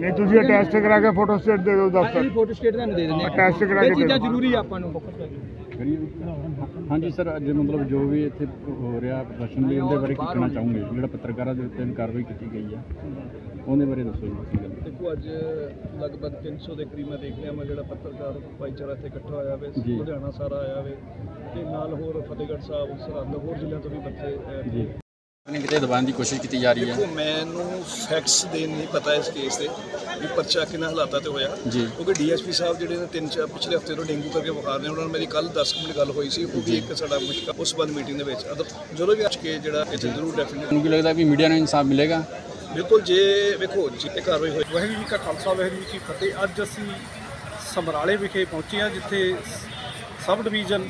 ਨਹੀਂ ਤੁਸੀਂ ਟੈਸਟ ਕਰਾ ਕੇ ਫੋਟੋ ਸਟੇਟ ਦੇ ਦਿਓ ਦਫ਼ਤਰ ਅਸੀਂ ਫੋਟੋ ਸਟੇਟ ਤੁਹਾਨੂੰ ਦੇ ਦਿੰਦੇ ਆ ਟੈਸਟ ਕਰਾ ਇਹ ਕੇ ਚੀਜ਼ਾਂ ਦਿਓ। ਜ਼ਰੂਰੀ ਆ ਆਪਾਂ ਨੂੰ। ਹਾਂਜੀ ਸਰ ਅੱਜ ਮਤਲਬ ਜੋ ਵੀ ਇੱਥੇ ਹੋ ਰਿਹਾ ਪ੍ਰਦਰਸ਼ਨ ਲਈ ਉਹਦੇ ਬਾਰੇ ਕੀ ਕਹਿਣਾ ਚਾਹੋਗੇ? ਜਿਹੜਾ ਪੱਤਰਕਾਰਾਂ ਦੇ ਉੱਤੇ ਕਾਰਵਾਈ ਕੀਤੀ ਗਈ ਹੈ ਉਹਦੇ ਬਾਰੇ ਦੱਸੋ ਜੀ। ਦੇਖੋ ਅੱਜ ਲਗਭਗ 300 ਦੇ ਕਰੀਬ ਮੈਂ ਦੇਖ ਲਿਆ ਮੈਂ ਜਿਹੜਾ ਪੱਤਰਕਾਰ ਭਾਈਚਾਰਾ ਇੱਥੇ ਇਕੱਠਾ ਹੋਇਆ ਵੇ। ਲੁਧਿਆਣਾ ਸਾਰਾ ਆਇਆ ਵੇ ਤੇ ਨਾਲ ਹੋਰ ਫਤਿਹਗੜ੍ਹ ਸਾਹਿਬ ਸਰਹੰਦ ਹੋਰ ਜ਼ਿਲ੍ਹਿਆਂ ਤੋਂ ਵੀ ਬੱਚੇ ਜੀ। ਨਹੀਂ ਕਿਤੇ ਦਬਾਉਣ ਦੀ ਕੋਸ਼ਿਸ਼ ਕੀਤੀ ਜਾ ਰਹੀ ਹੈ। ਦੇਖੋ ਮੈਨੂੰ ਫੈਕਟਸ ਦੇ ਨਹੀਂ ਪਤਾ ਇਸ ਕੇਸ ਦੇ ਵੀ ਪਰਚਾ ਕਿੰਨਾ ਹਾਲਾਤਾਂ ਤੇ ਹੋਇਆ। ਕਿਉਂਕਿ ਡੀਐਸਪੀ ਸਾਹਿਬ ਜਿਹੜੇ ਨੇ ਤਿੰਨ ਚਾਰ ਪਿਛਲੇ ਹਫ਼ਤੇ ਤੋਂ ਡੇਂਗੂ ਕਰਕੇ ਬੁਖਾਰ ਨੇ ਉਹਨਾਂ ਨਾਲ ਮੇਰੀ ਕੱਲ 10 ਮਿੰਟ ਗੱਲ ਹੋਈ ਸੀ। ਉਹ ਵੀ ਇੱਕ ਸਾਡਾ ਮੁਸ਼ਕਲ ਉਸ ਬੰਦ ਮੀਟਿੰਗ ਦੇ ਵਿੱਚ। ਜਦੋਂ ਵੀ ਅੱਜ ਕੇ ਜਿਹੜਾ ਇੱਥੇ ਜ਼ਰੂਰ ਡੈਫੀਨਿਟ ਲੱਗਦਾ ਵੀ ਮੀਡੀਆ ਨੂੰ ਇਨਸਾਫ ਮਿਲੇਗਾ। ਬਿਲਕੁਲ ਜੇ ਵੇਖੋ ਜਿੱਤੇ ਕਾਰਵਾਈ ਹੋਈ। ਵਾਹਿਗੁਰੂ ਜੀ ਕਾ ਖਾਲਸਾ ਵਾਹਿਗੁਰੂ ਜੀ ਕੀ ਫਤਿਹ। ਅੱਜ ਅਸੀਂ ਸਮਰਾਲੇ ਵਿਖੇ ਪਹੁੰਚੇ ਹਾਂ ਜਿੱਥੇ ਸਬ ਡਿਵੀਜ਼ਨ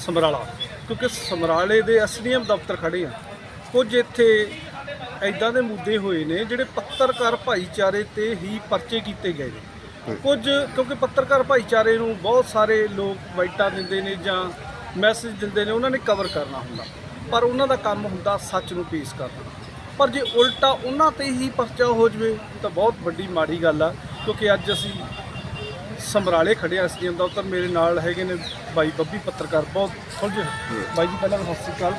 ਸਮਰਾਲਾ। ਕਿਉਂਕਿ ਸਮਰਾਲੇ ਦੇ ਐਸਡੀਐਮ ਦਫ਼ਤਰ ਖੜੇ ਆ। ਕੁਝ ਇੱਥੇ ਐਦਾਂ ਦੇ ਮੁੱਦੇ ਹੋਏ ਨੇ ਜਿਹੜੇ ਪੱਤਰਕਾਰ ਭਾਈਚਾਰੇ ਤੇ ਹੀ ਪਰਚੇ ਕੀਤੇ ਗਏ ਨੇ। ਕੁਝ ਕਿਉਂਕਿ ਪੱਤਰਕਾਰ ਭਾਈਚਾਰੇ ਨੂੰ ਬਹੁਤ ਸਾਰੇ ਲੋਕ ਵਾਈਟਾਂ ਦਿੰਦੇ ਨੇ ਜਾਂ ਮੈਸੇਜ ਦਿੰਦੇ ਨੇ ਉਹਨਾਂ ਨੇ ਕਵਰ ਕਰਨਾ ਹੁੰਦਾ। ਪਰ ਉਹਨਾਂ ਦਾ ਕੰਮ ਹੁੰਦਾ ਸੱਚ ਨੂੰ ਪੇਸ਼ ਕਰਨਾ। ਪਰ ਜੇ ਉਲਟਾ ਉਹਨਾਂ ਤੇ ਹੀ ਪਰਚਾ ਹੋ ਜਵੇ ਤਾਂ ਬਹੁਤ ਵੱਡੀ ਮਾੜੀ ਗੱਲ ਆ ਕਿਉਂਕਿ ਅੱਜ ਅਸੀਂ ਸਮਰਾਲੇ ਖੜੇ ਆ ਐਸਡੀਐਮ ਦਫ਼ਤਰ ਮੇਰੇ ਨਾਲ ਹੈਗੇ ਨੇ ਬਾਈ ਬੱਬੀ ਪੱਤਰਕਾਰ ਬਹੁਤ ਸੁਲਝੇ। ਬਾਈ ਜੀ ਪਹਿਲਾਂ ਤਾਂ ਸਤਿ ਸ਼੍ਰੀ ਅਕਾਲ।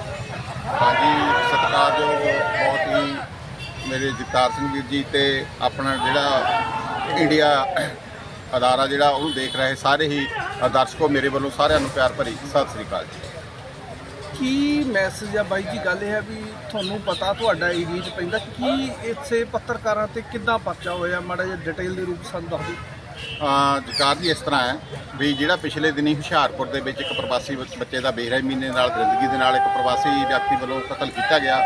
ਹਾਂਜੀ ਸਤਿਕਾਰਯੋਗ ਬਹੁਤ ਹੀ ਮੇਰੇ ਜਗਤਾਰ ਸਿੰਘ ਵੀਰ ਜੀ ਤੇ ਆਪਣਾ ਜਿਹੜਾ ਇੰਡੀਆ ਅਦਾਰਾ ਜਿਹੜਾ ਉਹਨੂੰ ਦੇਖ ਰਹੇ ਸਾਰੇ ਹੀ ਦਰਸ਼ਕੋ ਮੇਰੇ ਵੱਲੋਂ ਸਾਰਿਆਂ ਨੂੰ ਪਿਆਰ ਭਰੀ ਸਤਿ ਸ੍ਰੀ ਅਕਾਲ ਜੀ। ਕੀ ਮੈਸੇਜ ਆ ਬਾਈ ਜੀ? ਗੱਲ ਇਹ ਹੈ ਵੀ ਤੁਹਾਨੂੰ ਪਤਾ ਤੁਹਾਡਾ ਏਰੀਆ 'ਚ ਪੈਂਦਾ ਕੀ ਇੱਥੇ ਪੱਤਰਕਾਰਾਂ ਤੇ ਕਿੱਦਾਂ ਪਰਚਾ ਹੋਇਆ? ਮਾੜਾ ਜਿਹਾ ਡਿਟੇਲ ਦੇ ਰੂਪ ਸਾਨੂੰ ਦੱਸ ਦਿਓ। ਅ, ਜੀ ਇਸ ਤਰ੍ਹਾਂ ਹੈ ਵੀ ਜਿਹੜਾ ਪਿਛਲੇ ਦਿਨੀ ਹੁਸ਼ਿਆਰਪੁਰ ਦੇ ਵਿੱਚ ਇੱਕ ਪ੍ਰਵਾਸੀ ਬੱਚ- ਬੱਚੇ ਦਾ ਬੇਰਹਿਮੀ ਦੇ ਨਾਲ ਦਰਿੰਦਗੀ ਦੇ ਨਾਲ ਇੱਕ ਪ੍ਰਵਾਸੀ ਵਿਅਕਤੀ ਵੱਲੋਂ ਕਤਲ ਕੀਤਾ ਗਿਆ।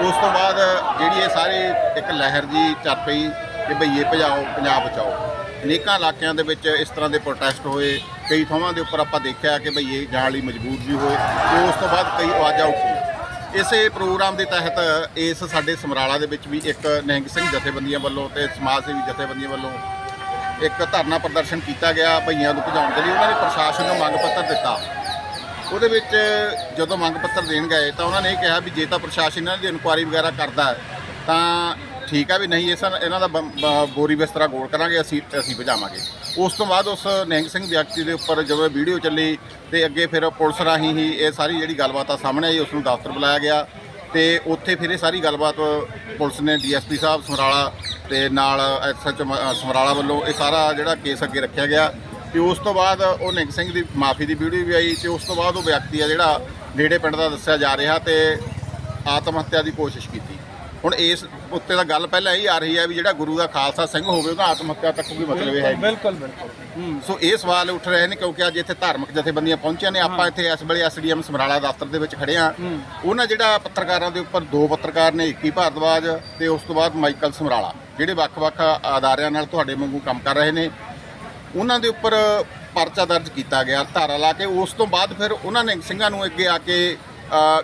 ਉਸ ਤੋਂ ਬਾਅਦ ਜਿਹੜੀ ਇਹ ਸਾਰੇ ਇੱਕ ਲਹਿਰ ਜੀ ਚੱਲ ਪਈ ਕਿ ਭਈਏ ਭਜਾਓ ਪੰਜਾਬ ਬਚਾਓ। ਅਨੇਕਾਂ ਇਲਾਕਿਆਂ ਦੇ ਵਿੱਚ ਇਸ ਤਰ੍ਹਾਂ ਦੇ ਪ੍ਰੋਟੈਸਟ ਹੋਏ। ਕਈ ਥਾਵਾਂ ਦੇ ਉੱਪਰ ਆਪਾਂ ਦੇਖਿਆ ਕਿ ਭਈਏ ਜਾਣ ਲਈ ਮਜਬੂਰ ਵੀ ਹੋਏ ਤੇ ਉਸ ਤੋਂ ਬਾਅਦ ਕਈ ਆਵਾਜ਼ਾਂ ਉੱਠੀਆਂ। ਇਸੇ ਪ੍ਰੋਗਰਾਮ ਦੇ ਤਹਿਤ ਇਸ ਸਾਡੇ ਸਮਰਾਲਾ ਦੇ ਵਿੱਚ ਵੀ ਇੱਕ ਨਹਿੰਗ ਸਿੰਘ ਜਥੇਬੰਦੀਆਂ ਵੱਲੋਂ ਤੇ ਸਮਾਜ ਸੇਵੀ ਜਥੇਬੰਦੀਆਂ ਵੱਲੋਂ ਇੱਕ ਧਰਨਾ ਪ੍ਰਦਰਸ਼ਨ ਕੀਤਾ ਗਿਆ ਭਈਆਂ ਨੂੰ ਭਜਾਉਣ ਦੇ ਲਈ। ਉਹਨਾਂ ਨੇ ਪ੍ਰਸ਼ਾਸਨ ਨੂੰ ਮੰਗ ਪੱਤਰ ਦਿੱਤਾ। ਉਹਦੇ ਵਿੱਚ ਜਦੋਂ ਮੰਗ ਪੱਤਰ ਦੇਣ ਗਏ ਤਾਂ ਉਹਨਾਂ ਨੇ ਇਹ ਕਿਹਾ ਵੀ ਜੇ ਤਾਂ ਪ੍ਰਸ਼ਾਸਨ ਇਹਨਾਂ ਦੀ ਇਨਕੁਆਇਰੀ ਵਗੈਰਾ ਕਰਦਾ ਤਾਂ ਠੀਕ ਹੈ ਵੀ ਨਹੀਂ ਇਸ ਇਹਨਾਂ ਦਾ ਬ- ਬ- ਬੋਰੀ ਬਿਸਤਰਾ ਗੋਲ ਕਰਾਂਗੇ, ਅਸੀਂ ਅਸੀਂ ਭਜਾਵਾਂਗੇ। ਉਸ ਤੋਂ ਬਾਅਦ ਉਸ ਨਿਹੰਗ ਸਿੰਘ ਵਿਅਕਤੀ ਦੇ ਉੱਪਰ ਜਦੋਂ ਇਹ ਵੀਡੀਓ ਚੱਲੀ ਤੇ ਅੱਗੇ ਫਿਰ ਪੁਲਿਸ ਰਾਹੀਂ ਹੀ ਇਹ ਸਾਰੀ ਜਿਹੜੀ ਗੱਲਬਾਤ ਆ ਸਾਹਮਣੇ ਆਈ ਉਸ ਨੂੰ ਦਫ਼ਤਰ ਬੁਲਾਇਆ ਗਿਆ ਤੇ ਉੱਥੇ ਫਿਰ ਇਹ ਸਾਰੀ ਗੱਲਬਾਤ ਪੁਲਿਸ ਨੇ ਡੀਐਸਪੀ ਸਾਹਿਬ, ਸਮਰਾਲਾ ਤੇ ਨਾਲ ਐਸਐਚ ਸਮਰਾਲਾ ਵੱਲੋਂ ਇਹ ਸਾਰਾ ਜਿਹੜਾ ਕੇਸ ਅੱਗੇ ਰੱਖਿਆ ਗਿਆ ਤੇ ਉਸ ਤੋਂ ਬਾਅਦ ਉਹ ਨਿੰਗ ਸਿੰਘ ਦੀ ਮਾਫੀ ਦੀ ਵੀਡੀਓ ਵੀ ਆਈ ਤੇ ਉਸ ਤੋਂ ਬਾਅਦ ਉਹ ਵਿਅਕਤੀ ਆ ਜਿਹੜਾ ਨੇੜੇ ਪਿੰਡ ਦਾ ਦੱਸਿਆ ਜਾ ਰਿਹਾ ਤੇ ਆਤਮ ਹੱਤਿਆ ਦੀ ਕੋਸ਼ਿਸ਼ ਕੀਤੀ। ਹੁਣ ਇਸ ਉੱਤੇ ਤਾਂ ਗੱਲ ਪਹਿਲਾਂ ਇਹ ਆ ਰਹੀ ਹੈ ਵੀ ਜਿਹੜਾ ਗੁਰੂ ਦਾ ਖਾਲਸਾ ਸਿੰਘ ਹੋਵੇ ਉਹਦਾ ਆਤਮ ਹੱਤਿਆ ਤੱਕ ਵੀ ਮਤਲਬ ਇਹ ਹੈ। ਬਿਲਕੁਲ ਬਿਲਕੁਲ। ਸੋ ਇਹ ਸਵਾਲ ਉੱਠ ਰਹੇ ਨੇ ਕਿਉਂਕਿ ਅੱਜ ਇੱਥੇ ਧਾਰਮਿਕ ਜਥੇਬੰਦੀਆਂ ਪਹੁੰਚੀਆਂ ਨੇ। ਆਪਾਂ ਇੱਥੇ ਇਸ ਵੇਲੇ ਐਸਡੀਐਮ ਸਮਰਾਲਾ ਦਫ਼ਤਰ ਦੇ ਵਿੱਚ ਖੜੇ ਆ ਉਹਨਾਂ ਜਿਹੜਾ ਪੱਤਰਕਾਰਾਂ ਦੇ ਉੱਪਰ ਦੋ ਪੱਤਰਕਾਰ ਨੇ ਇੱਕੀ ਭਾਰਦਵਾਜ ਤੇ ਉਸ ਤੋਂ ਬਾਅਦ ਮਾਈਕਲ ਸਮਰਾਲਾ ਜਿਹੜੇ ਵੱਖ-ਵੱਖ ਅਦਾਰਿਆਂ ਨਾਲ ਤੁਹਾਡੇ ਵਾਂਗੂ ਕੰਮ ਕਰ ਰਹੇ ਨੇ। ਉਹਨਾਂ ਦੇ ਉੱਪਰ ਪਰਚਾ ਦਰਜ ਕੀਤਾ ਗਿਆ ਧਾਰਾ ਲਾ ਕੇ। ਉਸ ਤੋਂ ਬਾਅਦ ਫਿਰ ਉਹਨਾਂ ਨੇ ਸਿੰਘਾਂ ਨੂੰ ਅੱਗੇ ਆ ਕੇ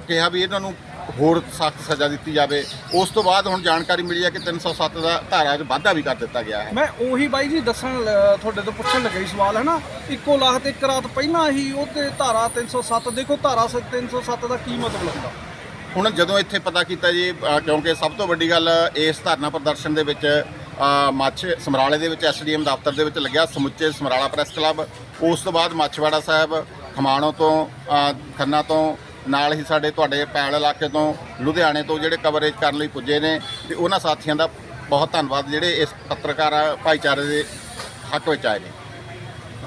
ਕਿਹਾ ਵੀ ਇਹਨਾਂ ਨੂੰ ਹੋਰ ਸਖਤ ਸਜ਼ਾ ਦਿੱਤੀ ਜਾਵੇ। ਉਸ ਤੋਂ ਬਾਅਦ ਹੁਣ ਜਾਣਕਾਰੀ ਮਿਲੀ ਹੈ ਕਿ 307 ਦਾ ਧਾਰਾ 'ਚ ਵਾਧਾ ਵੀ ਕਰ ਦਿੱਤਾ ਗਿਆ ਹੈ। ਮੈਂ ਉਹੀ ਬਾਈ ਜੀ ਦੱਸਣ ਲ- ਤੁਹਾਡੇ ਤੋਂ ਪੁੱਛਣ ਲੱਗਾ ਸੀ ਸਵਾਲ ਹੈ ਨਾ? ਇੱਕੋ ਲਾਹ ਤੇ ਇੱਕ ਰਾਤ ਪਹਿਲਾਂ ਹੀ ਉਹ ਤੇ ਧਾਰਾ 307 ਦੇਖੋ ਧਾਰਾ ਸ- 307 ਦਾ ਕੀ ਮਤਲਬ ਲੱਗਦਾ ਹੁਣ ਜਦੋਂ ਇੱਥੇ ਪਤਾ ਕੀਤਾ ਜੀ ਅ, ਕਿਉਂਕਿ ਸਭ ਤੋਂ ਵੱਡੀ ਗੱਲ ਇਸ ਧਰਨਾ ਪ੍ਰਦਰਸ਼ਨ ਦੇ ਵਿੱਚ ਅ, ਮੱਛ ਸਮਰਾਲੇ ਦੇ ਵਿੱਚ ਐਸਡੀਐਮ ਦਫ਼ਤਰ ਦੇ ਵਿੱਚ ਲੱਗਿਆ ਸਮੁੱਚੇ ਸਮਰਾਲਾ ਪ੍ਰੈਸ ਕਲੱਬ। ਉਸ ਤੋਂ ਬਾਅਦ ਮੱਛਵਾੜਾ ਸਾਹਿਬ ਖਮਾਣੋ ਤੋਂ ਅ, ਖੰਨਾ ਤੋਂ ਨਾਲ ਹੀ ਸਾਡੇ ਤੁਹਾਡੇ ਪੈਲ ਇਲਾਕੇ ਤੋਂ, ਲੁਧਿਆਣੇ ਤੋਂ ਜਿਹੜੇ ਕਵਰੇਜ ਕਰਨ ਲਈ ਪੁੱਜੇ ਨੇ, ਤੇ ਉਹਨਾਂ ਸਾਥੀਆਂ ਦਾ ਬਹੁਤ ਧੰਨਵਾਦ ਜਿਹੜੇ ਇਸ ਪੱਤਰਕਾਰ ਭਾਈਚਾਰੇ ਦੇ ਹੱਕ ਵਿੱਚ ਆਏ ਨੇ।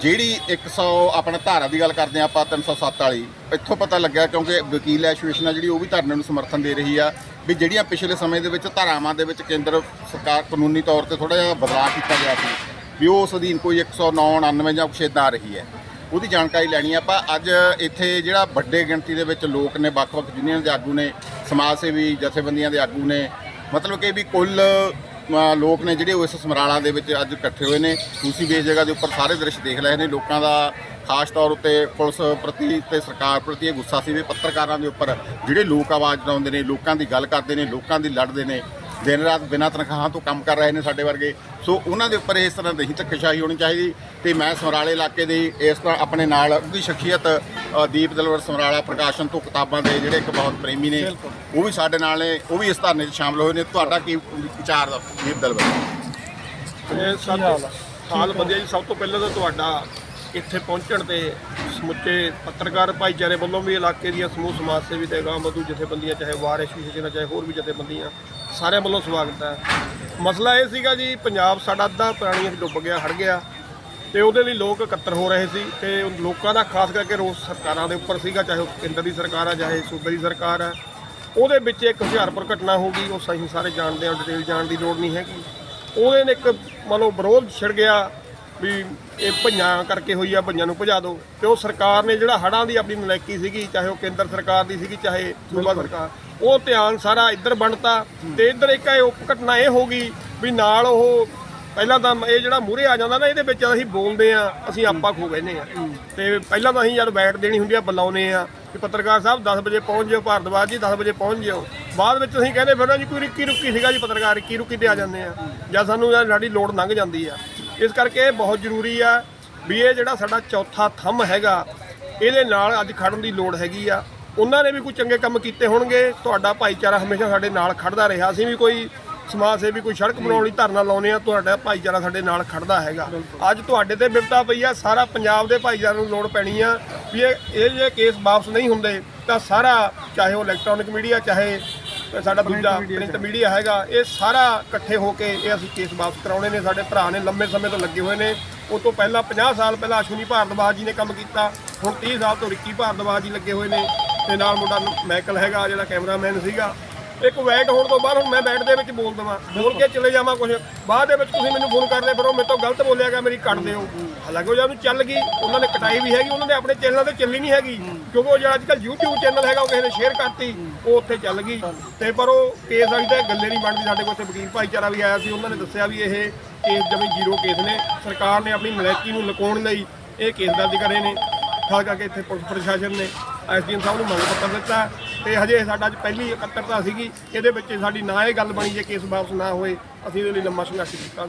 ਜਿਹੜੀ 100 ਆਪਣਾ ਧਾਰਾ ਦੀ ਗੱਲ ਕਰਦੇ ਹਾਂ ਆਪਾਂ 307 ਵਾਲੀ, ਇੱਥੋਂ ਪਤਾ ਲੱਗਿਆ ਕਿਉਂਕਿ ਵਕੀਲ ਐਸੋਸੀਏਸ਼ਨ ਆ ਜਿਹੜੀ ਉਹ ਵੀ ਧਰਨੇ ਨੂੰ ਸਮਰਥਨ ਦੇ ਰਹੀ ਆ, ਵੀ ਜਿਹੜੀਆਂ ਪਿਛਲੇ ਸਮੇਂ ਦੇ ਵਿੱਚ ਧਾਰਾਵਾਂ ਦੇ ਵਿੱਚ ਕੇਂਦਰ ਸਰਕਾਰ ਕਾਨੂੰਨੀ ਤੌਰ ਤੇ ਥੋੜਾ ਜਿਹਾ ਬਦਲਾਅ ਕੀਤਾ ਗਿਆ ਸੀ, ਵੀ ਉਸ ਅਧੀਨ ਕੋਈ 109 99 ਜਾਂ ਕੁਛ ਏਦਾਂ ਆ ਰਹੀ ਹੈ। ਉਹਦੀ ਜਾਣਕਾਰੀ ਲੈਣੀ ਆ। ਆਪਾਂ ਅੱਜ ਇੱਥੇ ਜਿਹੜਾ ਵੱਡੇ ਗਿਣਤੀ ਦੇ ਵਿੱਚ ਲੋਕ ਨੇ, ਵੱਖ-ਵੱਖ ਯੂਨੀਅਨ ਦੇ ਆਗੂ ਨੇ, ਸਮਾਜ ਸੇਵੀ, ਜਥੇਬੰਦੀਆਂ ਦੇ ਆਗੂ ਨੇ, ਮਤਲਬ ਕਿ ਵੀ ਕੁੱਲ ਲੋਕ ਨੇ ਜਿਹੜੇ ਉਹ ਇਸ ਸਮਰਾਲਾ ਦੇ ਵਿੱਚ ਅੱਜ ਇਕੱਠੇ ਹੋਏ ਨੇ। ਤੁਸੀਂ ਵੀ ਇਸ ਜਗ੍ਹਾ ਦੇ ਉੱਪਰ ਸਾਰੇ ਦ੍ਰਿਸ਼ ਦੇਖ ਰਹੇ ਨੇ। ਲੋਕਾਂ ਦਾ ਖਾਸ ਤੌਰ ਉੱਤੇ ਪੁਲਿਸ ਪ੍ਰਤੀ ਤੇ ਸਰਕਾਰ ਪ੍ਰਤੀ ਇਹ ਗੁੱਸਾ ਸੀ ਵੀ ਪੱਤਰਕਾਰਾਂ ਦੇ ਉੱਪਰ ਜਿਹੜੇ ਲੋਕ ਆਵਾਜ਼ ਉਠਾਉਂਦੇ ਨੇ, ਲੋਕਾਂ ਦੀ ਗੱਲ ਕਰਦੇ ਨੇ, ਲੋਕਾਂ ਦੀ ਲੜਦੇ ਨੇ ਦਿਨ ਰਾਤ ਬਿਨਾਂ ਤਨਖਾਹਾਂ ਤੋਂ ਕੰਮ ਕਰ ਰਹੇ ਨੇ ਸਾਡੇ ਵਰਗੇ। ਸੋ ਉਹਨਾਂ ਦੇ ਉੱਪਰ ਇਸ ਤਰ੍ਹਾਂ ਨਹੀਂ ਧੱਕੇਸ਼ਾਹੀ ਹੋਣੀ ਚਾਹੀਦੀ। ਤੇ ਮੈਂ ਸਮਰਾਲੇ ਇਲਾਕੇ ਦੀ ਇਸ ਤਰ੍ਹਾਂ ਆਪਣੇ ਨਾਲ ਉਹਦੀ ਸ਼ਖਸੀਅਤ ਦੀਪ ਦਿਲਵਰ ਸਮਰਾਲਾ ਪ੍ਰਕਾਸ਼ਨ ਤੋਂ ਕਿਤਾਬਾਂ ਦੇ ਜਿਹੜੇ ਇੱਕ ਬਹੁਤ ਪ੍ਰੇਮੀ ਨੇ ਉਹ ਵੀ ਸਾਡੇ ਨਾਲ ਨੇ ਉਹ ਵੀ ਇਸ ਧਰਨੇ 'ਚ ਸ਼ਾਮਲ ਹੋਏ ਨੇ। ਤੁਹਾਡਾ ਕੀ ਵਿਚਾਰ ਦਾ ਦੀਪ ਦਿਲਵਰ? ਇਹ ਸਭ ਹਾਲ ਵਧੀਆ ਜੀ। ਸਭ ਤੋਂ ਪਹਿਲਾਂ ਤਾਂ ਤੁਹਾਡਾ ਇੱਥੇ ਪਹੁੰਚਣ ਤੇ ਸਮੁੱਚੇ ਪੱਤਰਕਾਰ ਭਾਈਚਾਰੇ ਵੱਲੋਂ ਵੀ ਇਲਾਕੇ ਦੀਆਂ ਸਮੂਹ ਸਮਾਜ ਸੇਵੀ ਤੇ ਗਾਂ ਮਧੂ ਜਥੇਬੰਦੀਆਂ ਚਾਹੇ ਵਾਰਿਸ ਵੀ ਚਾਹੇ ਹੋਰ ਵੀ ਜਥੇਬੰਦੀਆਂ ਸਾਰਿਆਂ ਵੱਲੋਂ ਸਵਾਗਤ ਹੈ। ਮਸਲਾ ਇਹ ਸੀਗਾ ਜੀ, ਪੰਜਾਬ ਸਾਡਾ ਅੱਧਾ ਪਾਣੀਆਂ 'ਚ ਡੁੱਬ ਗਿਆ ਹੜ ਗਿਆ ਤੇ ਉਹਦੇ ਲਈ ਲੋਕ ਇਕੱਤਰ ਹੋ ਰਹੇ ਸੀ ਤੇ ਲੋਕਾਂ ਦਾ ਖਾਸ ਕਰਕੇ ਰੋਸ ਸਰਕਾਰਾਂ ਦੇ ਉੱਪਰ ਸੀਗਾ, ਚਾਹੇ ਉਹ ਕੇਂਦਰ ਦੀ ਸਰਕਾਰ ਆ, ਚਾਹੇ ਸੂਬੇ ਦੀ ਸਰਕਾਰ ਆ। ਉਹਦੇ ਵਿੱਚ ਇੱਕ ਹੁਸ਼ਿਆਰਪੁਰ ਘਟਨਾ ਹੋ ਗਈ, ਉਹ ਸਹੀ ਸਾਰੇ ਜਾਣਦੇ ਆ ਡਿਟੇਲ ਜਾਣ ਦੀ ਲੋੜ ਨਹੀਂ ਹੈਗੀ। ਉਹਦੇ ਨੇ ਇੱਕ ਮੰਨ ਲਓ ਵਿਰੋਧ ਛਿੜ ਗਿਆ। ਵੀ ਇਹ ਭਈਆਂ ਕਰਕੇ ਹੋਈ ਆ ਭਈਆਂ ਨੂੰ ਭਜਾ ਦਿਓ ਤੇ ਉਹ ਸਰਕਾਰ ਨੇ ਜਿਹੜਾ ਹੜਾਂ ਦੀ ਆਪਣੀ ਨਲਾਇਕੀ ਸੀਗੀ ਚਾਹੇ ਉਹ ਕੇਂਦਰ ਸਰਕਾਰ ਦੀ ਸੀਗੀ ਚਾਹੇ ਸੂਬਾ ਸਰਕਾਰ ਉਹ ਧਿਆਨ ਸਾਰਾ ਇੱਧਰ ਬਣਤਾ। ਤੇ ਇੱਧਰ ਇੱਕ ਇਹ ਘਟਨਾ ਇਹ ਹੋ ਗਈ ਵੀ ਨਾਲ ਉਹ ਪਹਿਲਾਂ ਤਾਂ ਇਹ ਜਿਹੜਾ ਮੂਹਰੇ ਆ ਜਾਂਦਾ ਨਾ ਇਹਦੇ ਵਿੱਚ ਅਸੀਂ ਬੋਲਦੇ ਆ ਅਸੀਂ ਆਪਾ ਖੋ ਗਏ ਆ। ਤੇ ਪਹਿਲਾਂ ਤਾਂ ਅਸੀਂ ਜਦ ਬੈਠ ਦੇਣੀ ਹੁੰਦੀ ਆ ਬੁਲਾਉਨੇ ਆ ਕਿ ਪੱਤਰਕਾਰ ਸਾਹਿਬ 10 ਵਜੇ ਪਹੁੰਚ ਜਿਓ ਭਾਰਦਵਾਜ ਜੀ 10 ਵਜੇ ਪਹੁੰਚ ਜਿਓ। ਬਾਅਦ ਵਿੱਚ ਅਸੀਂ ਕਹਿੰਦੇ ਫਿਰ ਨਾ ਜੀ ਕੋਈ ਰਿੱਕੀ ਰੁੱਕੀ ਸੀਗਾ ਜੀ ਪੱਤਰਕਾਰ ਰਿੱਕੀ ਰੁੱਕੀ ਤੇ ਆ ਜਾਂਦੇ ਆ ਜਾਂ ਸਾਨੂੰ ਜਾਂ ਸਾਡੀ ਲੋੜ ਲੰਘ ਜਾਂਦੀ ਆ। ਇਸ ਕਰਕੇ ਇਹ ਬਹੁਤ ਜ਼ਰੂਰੀ ਆ ਵੀ ਇਹ ਜਿਹੜਾ ਸਾਡਾ ਚੌਥਾ ਥੰਮ ਹੈਗਾ, ਇਹਦੇ ਨਾਲ ਅੱਜ ਖੜਨ ਦੀ ਲੋੜ ਹੈਗੀ ਆ। ਉਹਨਾਂ ਨੇ ਵੀ ਕੋਈ ਚੰਗੇ ਕੰਮ ਕੀਤੇ ਹੋਣਗੇ, ਤੁਹਾਡਾ ਭਾਈਚਾਰਾ ਹਮੇਸ਼ਾ ਸਾਡੇ ਨਾਲ ਖੜਦਾ ਰਿਹਾ। ਅਸੀਂ ਵੀ ਕੋਈ ਸਮਾਜ ਸੇਵੀ, ਕੋਈ ਸੜਕ ਬਣਾਉਣ ਲਈ ਧਰਨਾ ਲਾਉਨੇ ਆ ਤੁਹਾਡਾ ਭਾਈਚਾਰਾ ਸਾਡੇ ਨਾਲ ਖੜਦਾ ਹੈਗਾ। ਅੱਜ ਤੁਹਾਡੇ ਤੇ ਬਿਪਤਾ ਪਈ ਆ, ਸਾਰਾ ਪੰਜਾਬ ਦੇ ਭਾਈਚਾਰੇ ਨੂੰ ਲੋੜ ਪੈਣੀ ਆ ਵੀ ਇਹ ਇਹ ਜੇ ਕੇਸ ਵਾਪਸ ਨਹੀਂ ਹੁੰਦੇ, ਤਾਂ ਸਾਰਾ ਚਾਹੇ ਉਹ ਇਲੈਕਟ੍ਰੋਨਿਕ ਮੀਡੀਆ ਚਾਹੇ ਸਾਡਾ ਦੂਜਾ ਪ੍ਰਿੰਟ ਮੀਡੀਆ ਹੈਗਾ ਇਹ ਸਾਰਾ ਇਕੱਠੇ ਹੋ ਕੇ ਇਹ ਅਸੀਂ ਕੇਸ ਵਾਪਸ ਕਰਾਉਣੇ ਨੇ। ਸਾਡੇ ਭਰਾ ਨੇ ਲੰਬੇ ਸਮੇਂ ਤੋਂ ਲੱਗੇ ਹੋਏ ਨੇ। ਉਹ ਤੋਂ ਪਹਿਲਾਂ 50 ਸਾਲ ਪਹਿਲਾਂ ਅਸ਼ਵਨੀ ਭਾਰਦਵਾਜ ਜੀ ਨੇ ਕੰਮ ਕੀਤਾ। ਹੁਣ 30 ਸਾਲ ਤੋਂ ਰਿੱਕੀ ਭਾਰਦਵਾਜ ਜੀ ਲੱਗੇ ਹੋਏ ਨੇ। ਤੇ ਨਾਲ ਮੁੰਡਾ ਮਾਈਕਲ ਹੈਗਾ ਜਿਹੜਾ ਕੈਮਰਾਮੈਨ ਸੀਗਾ। ਇੱਕ ਵੈਟ ਹੋਣ ਤੋਂ ਬਾਅਦ ਹੁਣ ਮੈਂ ਵੈਟ ਦੇ ਵਿੱਚ ਬੋਲ ਦਵਾਂ। ਬੋਲ ਕੇ ਚਲੇ ਜਾਵਾਂ ਕੁਝ ਬਾਅਦ ਦੇ ਵਿੱਚ ਤੁਸੀਂ ਮੈਨੂੰ ਫੋਨ ਕਰਦੇ ਫਿਰ ਉਹ ਮੇਰੇ ਤੋਂ ਗਲਤ ਬੋਲਿਆ ਗਿਆ, ਮੇਰੀ ਕੱਟ ਦਿਓ। ਹਾਲਾਂਕਿ ਉਹ ਜਦੋਂ ਚੱਲ ਗਈ, ਉਹਨਾਂ ਨੇ ਕਟਾਈ ਵੀ ਹੈਗੀ, ਉਹਨਾਂ ਨੇ ਆਪਣੇ ਚੈਨਲਾਂ ਤੇ ਚੱਲੀ ਨਹੀਂ ਹੈਗੀ। ਕਿਉਂਕਿ ਉਹ ਜਿਹੜਾ ਅੱਜਕੱਲ YouTube ਚੈਨਲ ਹੈਗਾ, ਉਹ ਕਿਸੇ ਨੇ ਸ਼ੇਅਰ ਕਰਤੀ, ਉਹ ਉੱਥੇ ਚੱਲ ਗਈ। ਤੇ ਪਰ ਉਹ ਕੇਸ ਵਾਲੀ ਤਾਂ ਗੱਲੇ ਨਹੀਂ ਬਣਦੀ, ਸਾਡੇ ਕੋਲ ਉੱਥੇ ਵਕੀਲ ਭਾਈਚਾਰਾ ਵੀ ਆਇਆ ਸੀ, ਉਹਨਾਂ ਨੇ ਦੱਸਿਆ ਵੀ ਇਹ ਕੇਸ ਜਿਵੇਂ ਜ਼ੀਰੋ ਕੇਸ ਨੇ। ਸਰਕਾਰ ਨੇ ਆਪਣੀ ਨਲਾਇਕੀ ਨੂੰ ਲੁਕਾਉਣ ਲਈ ਇਹ ਕੇਸ ਦਰਜ ਕਰੇ ਨੇ। ਖਾਸ ਕਰਕੇ ਇੱਥੇ ਪੁਲਿਸ ਪ੍ਰਸ਼ਾਸਨ ਨੇ ਐਸਡੀਐਮ ਸਾਹਿਬ ਨੂੰ ਮੰਗ ਪੱਤਰ ਦਿੱਤਾ। ਤੇ ਹਜੇ ਸਾਡਾ ਅੱਜ ਪਹਿਲੀ ਇਕੱਤਰਤਾ ਸੀਗੀ, ਇਹਦੇ ਵਿੱਚ ਸਾਡੀ ਨਾ ਇਹ ਗੱਲ ਬਣੀ ਜੇ ਕੇਸ ਵਾਪਸ ਨਾ ਹੋਏ, ਅਸੀਂ ਇਹਦੇ ਲਈ ਲੰਮਾ ਸੰਘਰਸ਼ ਕੀਤਾ